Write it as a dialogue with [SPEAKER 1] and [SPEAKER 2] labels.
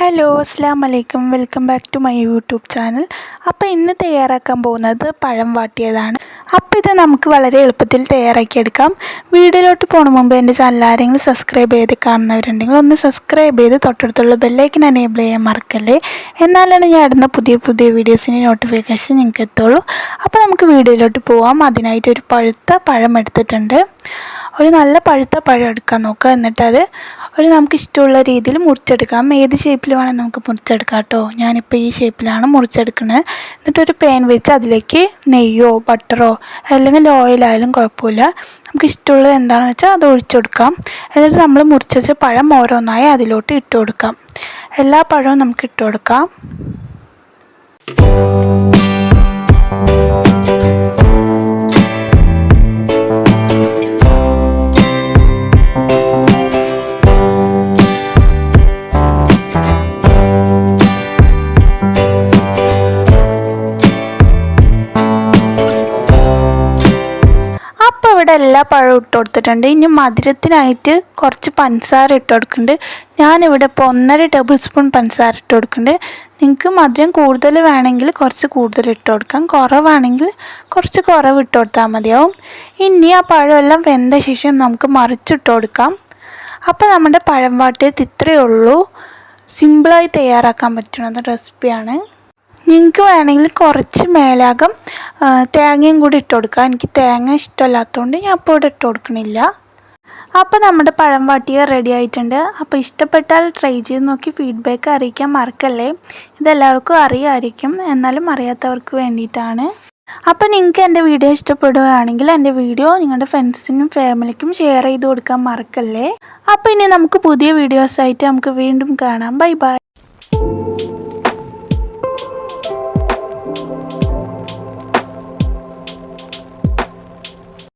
[SPEAKER 1] Hello അസ്സാം വലൈക്കും welcome back to my YouTube channel. അപ്പോൾ ഇന്ന് തയ്യാറാക്കാൻ പോകുന്നത് പഴം വാട്ടിയതാണ്. അപ്പോൾ ഇത് നമുക്ക് വളരെ എളുപ്പത്തിൽ തയ്യാറാക്കിയെടുക്കാം വീഡിയോയിലോട്ട് പോകുന്ന മുമ്പ് എന്റെ ചാനൽ ആരെങ്കിലും സബ്സ്ക്രൈബ് ചെയ്ത് കാണുന്നവരുണ്ടെങ്കിൽ ഒന്ന് സബ്സ്ക്രൈബ് ചെയ്ത് തൊട്ടടുത്തുള്ള ബെല്ലൈക്കൻ എനേബിൾ ചെയ്യാൻ മറക്കല്ലേ. എന്നാലാണ് ഞാൻ ഇടുന്ന പുതിയ പുതിയ വീഡിയോസിന് നോട്ടിഫിക്കേഷൻ നിങ്ങൾക്ക് എത്തുള്ളൂ. അപ്പോൾ നമുക്ക് വീഡിയോയിലോട്ട് പോവാം. അതിനായിട്ട് ഒരു പഴുത്ത പഴം എടുത്തിട്ടുണ്ട്. ഒരു നല്ല പഴുത്ത പഴം എടുക്കാൻ നോക്കുക. എന്നിട്ട് അത് ഒരു നമുക്ക് ഇഷ്ടമുള്ള രീതിയിൽ മുറിച്ചെടുക്കാം. ഏത് ഷേപ്പിൽ വേണം നമുക്ക് മുറിച്ചെടുക്കാം കേട്ടോ. ഞാനിപ്പോൾ ഈ ഷേപ്പിലാണ് മുറിച്ചെടുക്കുന്നത് എന്നിട്ടൊരു പാൻ വെച്ച് അതിലേക്ക് നെയ്യോ ബട്ടറോ അല്ലെങ്കിൽ ഓയിലായാലും കുഴപ്പമില്ല. നമുക്ക് ഇഷ്ടമുള്ളത് എന്താണെന്ന് വെച്ചാൽ അത് ഒഴിച്ചു കൊടുക്കാം. എന്നിട്ട് നമ്മൾ മുറിച്ച് വെച്ച പഴം ഓരോന്നായി അതിലോട്ട് ഇട്ട് കൊടുക്കാം. എല്ലാ പഴവും നമുക്ക് ഇട്ട് കൊടുക്കാം. ഇവിടെ എല്ലാ പഴവും ഇട്ട് കൊടുത്തിട്ടുണ്ട്. ഇനി മധുരത്തിനായിട്ട് കുറച്ച് പഞ്ചസാര ഇട്ട് കൊടുക്കുന്നുണ്ട്. ഞാനിവിടെ ഇപ്പോൾ ഒന്നര ടേബിൾ സ്പൂൺ പഞ്ചസാര ഇട്ട് കൊടുക്കുന്നുണ്ട്. നിങ്ങൾക്ക് മധുരം കൂടുതൽ വേണമെങ്കിൽ കുറച്ച് കൂടുതൽ ഇട്ട് കൊടുക്കാം. കുറവാണെങ്കിൽ കുറച്ച് കുറവ് ഇട്ട് കൊടുത്താൽ മതിയാവും. ഇനി ആ പഴമെല്ലാം വെന്ത ശേഷം നമുക്ക് മറിച്ചിട്ട് കൊടുക്കാം. അപ്പോൾ നമ്മുടെ പഴം വാട്ടിയത് ഇത്രയേ ഉള്ളൂ. സിമ്പിളായി തയ്യാറാക്കാൻ പറ്റുന്ന റെസിപ്പിയാണ്. നിങ്ങൾക്ക് വേണമെങ്കിൽ കുറച്ച് മേലാകം തേങ്ങയും കൂടി ഇട്ട് കൊടുക്കുക. എനിക്ക് തേങ്ങ ഇഷ്ടമല്ലാത്തതുകൊണ്ട് ഞാൻ അപ്പോൾ ഇവിടെ ഇട്ട് കൊടുക്കണില്ല. അപ്പോൾ നമ്മുടെ പഴം വാട്ടിയ റെഡി ആയിട്ടുണ്ട്. അപ്പോൾ ഇഷ്ടപ്പെട്ടാൽ ട്രൈ ചെയ്ത് നോക്കി ഫീഡ്ബാക്ക് അറിയിക്കാൻ മറക്കല്ലേ? ഇതെല്ലാവർക്കും അറിയാമായിരിക്കും എന്നാലും അറിയാത്തവർക്ക് വേണ്ടിയിട്ടാണ്. അപ്പോൾ നിങ്ങൾക്ക് എന്റെ വീഡിയോ ഇഷ്ടപ്പെടുകയാണെങ്കിൽ എന്റെ വീഡിയോ നിങ്ങളുടെ ഫ്രണ്ട്സിനും ഫാമിലിക്കും ഷെയർ ചെയ്ത് കൊടുക്കാൻ മറക്കല്ലേ? അപ്പോൾ ഇനി നമുക്ക് പുതിയ വീഡിയോസായിട്ട് നമുക്ക് വീണ്ടും കാണാം. Bye bye